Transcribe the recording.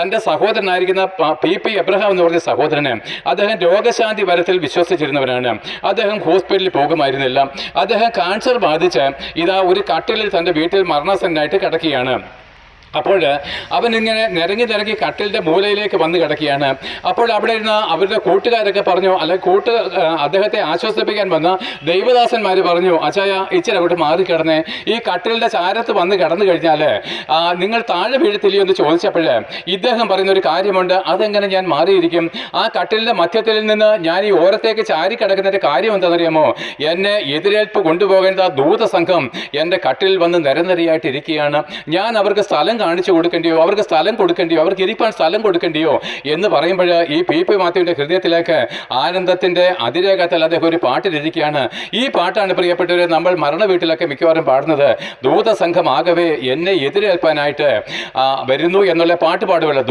തന്റെ സഹോദരനായിരിക്കുന്ന പ- P Abraham എന്ന് പറഞ്ഞ സഹോദരന് അദ്ദേഹം രോഗശാന്തി വരത്തിൽ വിശ്വസിച്ചിരുന്നവരാണ് അദ്ദേഹം ഹോസ്പിറ്റലിൽ പോകുമായിരുന്നില്ല. അദ്ദേഹം കാൻസർ ബാധിച്ച് ഇതാ ഒരു കട്ടിലിൽ തന്റെ വീട്ടിൽ മരണസന്നായിട്ട് കിടക്കുകയാണ്. അപ്പോൾ അവൻ ഇങ്ങനെ നിരങ്ങി നിരങ്ങി കട്ടിലിന്റെ മൂലയിലേക്ക് വന്ന് കിടക്കുകയാണ്. അപ്പോൾ അവിടെ ഇരുന്ന് അവരുടെ കൂട്ടുകാരൊക്കെ പറഞ്ഞു അല്ലെ കൂട്ട് അദ്ദേഹത്തെ ആശ്വസിപ്പിക്കാൻ വന്ന ദൈവദാസന്മാർ പറഞ്ഞു അച്ചായ ഇച്ചിരി അങ്ങോട്ട് മാറി കിടന്നേ ഈ കട്ടിലിന്റെ ചാരത്ത് വന്ന് കിടന്നു കഴിഞ്ഞാൽ നിങ്ങൾ താഴെ വീഴത്തില്ലയോ എന്ന് ചോദിച്ചപ്പോൾ ഇദ്ദേഹം പറയുന്ന ഒരു കാര്യമുണ്ട്. അതെങ്ങനെ ഞാൻ മാറിയിരിക്കും? ആ കട്ടിലിന്റെ മധ്യത്തിൽ നിന്ന് ഞാൻ ഈ ഓരത്തേക്ക് ചാരി കിടക്കുന്നതിന്റെ കാര്യം എന്താണെന്നറിയാമോ? എന്നെ എതിരേൽപ്പ് കൊണ്ടുപോകേണ്ട ദൂതസംഘം എന്റെ കട്ടിലിൽ വന്ന് നിരനിരയായിട്ട് ഇരിക്കുകയാണ് ഞാൻ അവർക്ക് സ്ഥലം കാണിച്ചു കൊടുക്കേണ്ടിയോ? അവർക്ക് സ്ഥലം കൊടുക്കേണ്ടിയോ? അവർക്ക് ഇരിപ്പാൻ സ്ഥലം കൊടുക്കേണ്ടിയോ? എന്ന് പറയുമ്പോൾ ഈ പി പി മാത്യുവിന്റെ ഹൃദയത്തിലേക്ക് ആനന്ദത്തിന്റെ അതിരേഖത്തിൽ അദ്ദേഹം ഒരു പാട്ടിലിരിക്കുകയാണ്. ഈ പാട്ടാണ് പ്രിയപ്പെട്ടവരെ നമ്മൾ മരണ വീട്ടിലൊക്കെ മിക്കവാറും പാടുന്നത്. ദൂതസംഘമാകവേ എന്നെ എതിരേൽപ്പാനായിട്ട് വരുന്നു എന്നുള്ള പാട്ട് പാടുമല്ലോ